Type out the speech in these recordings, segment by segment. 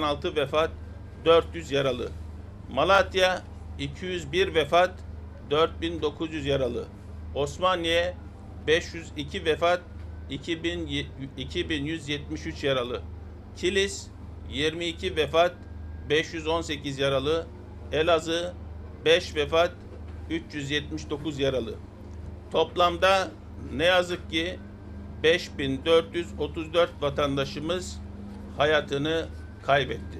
96 vefat, 400 yaralı. Malatya 201 vefat, 4900 yaralı. Osmaniye 502 vefat, 2000 ye- 2173 yaralı. Kilis 22 vefat, 518 yaralı. Elazığ 5 vefat, 379 yaralı. Toplamda ne yazık ki 5434 vatandaşımız hayatını kaybetti.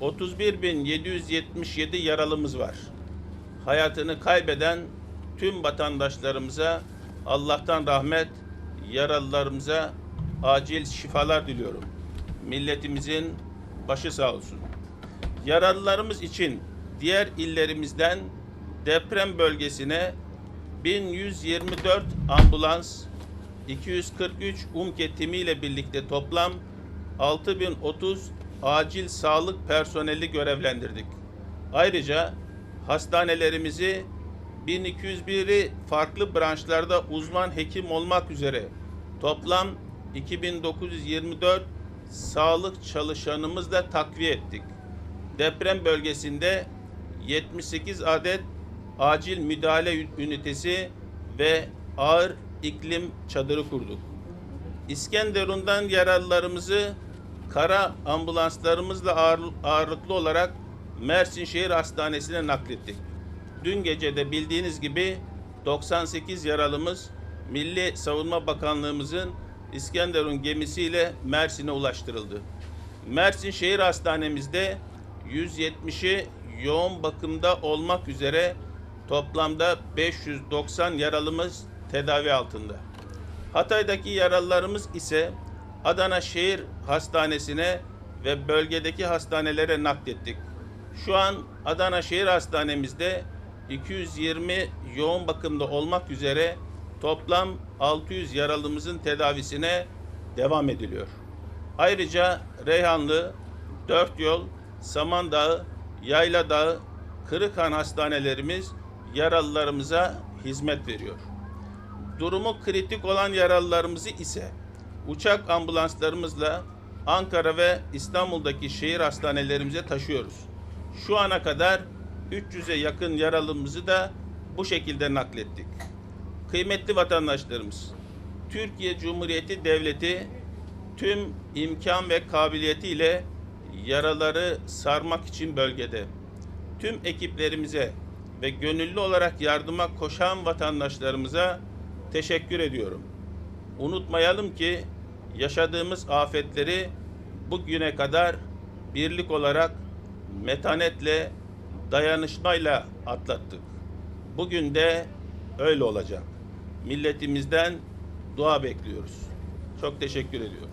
31777 yaralımız var. Hayatını kaybeden tüm vatandaşlarımıza Allah'tan rahmet, yaralılarımıza acil şifalar diliyorum. Milletimizin başı sağ olsun. Yaralılarımız için diğer illerimizden deprem bölgesine 1124 ambulans, 243 UMKE timiyle birlikte toplam 6030 acil sağlık personeli görevlendirdik. Ayrıca hastanelerimizi 1201'i farklı branşlarda uzman hekim olmak üzere toplam 2924 sağlık çalışanımızla takviye ettik. Deprem bölgesinde 78 adet acil müdahale ünitesi ve ağır iklim çadırı kurduk. İskenderun'dan yaralılarımızı kara ambulanslarımızla ağır, ağırlıklı olarak Mersin Şehir Hastanesi'ne naklettik. Dün gece de bildiğiniz gibi 98 yaralımız Milli Savunma Bakanlığımızın İskenderun gemisiyle Mersin'e ulaştırıldı. Mersin Şehir Hastanemizde 170'i yoğun bakımda olmak üzere toplamda 590 yaralımız tedavi altında. Hatay'daki yaralılarımız ise Adana Şehir Hastanesi'ne ve bölgedeki hastanelere naklettik. Şu an Adana Şehir Hastanemizde 220 yoğun bakımda olmak üzere toplam 600 yaralımızın tedavisine devam ediliyor. Ayrıca Reyhanlı, Dört Yol, Samandağı, Yayla Dağı, Kırıkhan hastanelerimiz yaralılarımıza hizmet veriyor. Durumu kritik olan yaralılarımızı ise uçak ambulanslarımızla Ankara ve İstanbul'daki şehir hastanelerimize taşıyoruz. Şu ana kadar 300'e yakın yaralımızı da bu şekilde naklettik. Kıymetli vatandaşlarımız, Türkiye Cumhuriyeti Devleti tüm imkan ve kabiliyetiyle yaraları sarmak için bölgede. Tüm ekiplerimize ve gönüllü olarak yardıma koşan vatandaşlarımıza teşekkür ediyorum. Unutmayalım ki yaşadığımız afetleri bugüne kadar birlik olarak metanetle, dayanışmayla atlattık. Bugün de öyle olacak. Milletimizden dua bekliyoruz. Çok teşekkür ediyorum.